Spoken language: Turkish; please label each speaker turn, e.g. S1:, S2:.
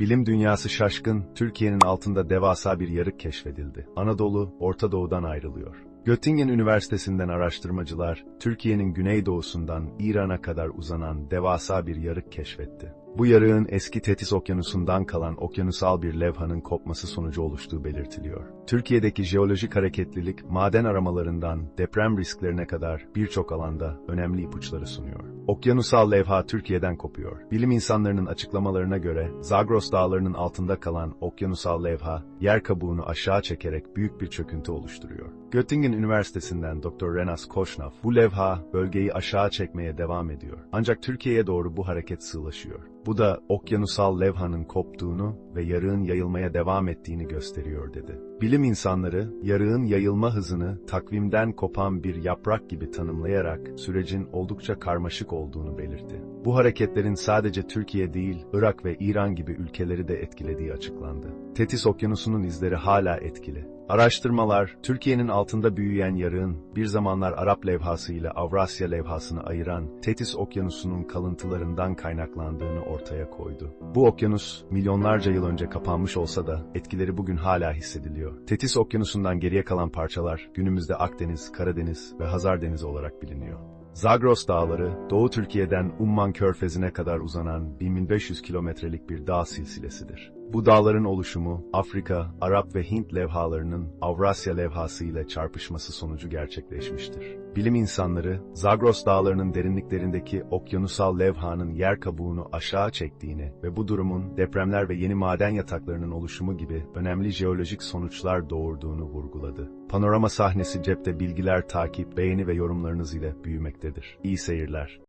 S1: Bilim dünyası şaşkın, Türkiye'nin altında devasa bir yarık keşfedildi. Anadolu, Orta Doğu'dan ayrılıyor. Göttingen Üniversitesi'nden araştırmacılar, Türkiye'nin güneydoğusundan İran'a kadar uzanan devasa bir yarık keşfetti. Bu yarığın eski Tetis Okyanusu'ndan kalan okyanusal bir levhanın kopması sonucu oluştuğu belirtiliyor. Türkiye'deki jeolojik hareketlilik, maden aramalarından deprem risklerine kadar birçok alanda önemli ipuçları sunuyor. Okyanusal levha Türkiye'den kopuyor. Bilim insanlarının açıklamalarına göre Zagros dağlarının altında kalan okyanusal levha, yer kabuğunu aşağı çekerek büyük bir çöküntü oluşturuyor. Göttingen Üniversitesi'nden Dr. Renas Koşnaf, bu levha bölgeyi aşağı çekmeye devam ediyor. Ancak Türkiye'ye doğru bu hareket sığlaşıyor. Bu da okyanusal levhanın koptuğunu ve yarığın yayılmaya devam ettiğini gösteriyor dedi. Bilim insanları, yarığın yayılma hızını takvimden kopan bir yaprak gibi tanımlayarak sürecin oldukça karmaşık olduğunu belirtti. Bu hareketlerin sadece Türkiye değil, Irak ve İran gibi ülkeleri de etkilediği açıklandı. Tetis Okyanusu'nun izleri hala etkili. Araştırmalar, Türkiye'nin altında büyüyen yarığın, bir zamanlar Arap levhası ile Avrasya levhasını ayıran Tetis Okyanusu'nun kalıntılarından kaynaklandığını ortaya koydu. Bu okyanus, milyonlarca yıl önce kapanmış olsa da etkileri bugün hala hissediliyor. Tetis Okyanusu'ndan geriye kalan parçalar, günümüzde Akdeniz, Karadeniz ve Hazar Denizi olarak biliniyor. Zagros Dağları, Doğu Türkiye'den Umman Körfezi'ne kadar uzanan 1500 kilometrelik bir dağ silsilesidir. Bu dağların oluşumu, Afrika, Arap ve Hint levhalarının Avrasya levhası ile çarpışması sonucu gerçekleşmiştir. Bilim insanları, Zagros dağlarının derinliklerindeki okyanusal levhanın yer kabuğunu aşağı çektiğini ve bu durumun depremler ve yeni maden yataklarının oluşumu gibi önemli jeolojik sonuçlar doğurduğunu vurguladı. Panorama sahnesi cepte bilgiler takip, beğeni ve yorumlarınız ile büyümektedir. İyi seyirler.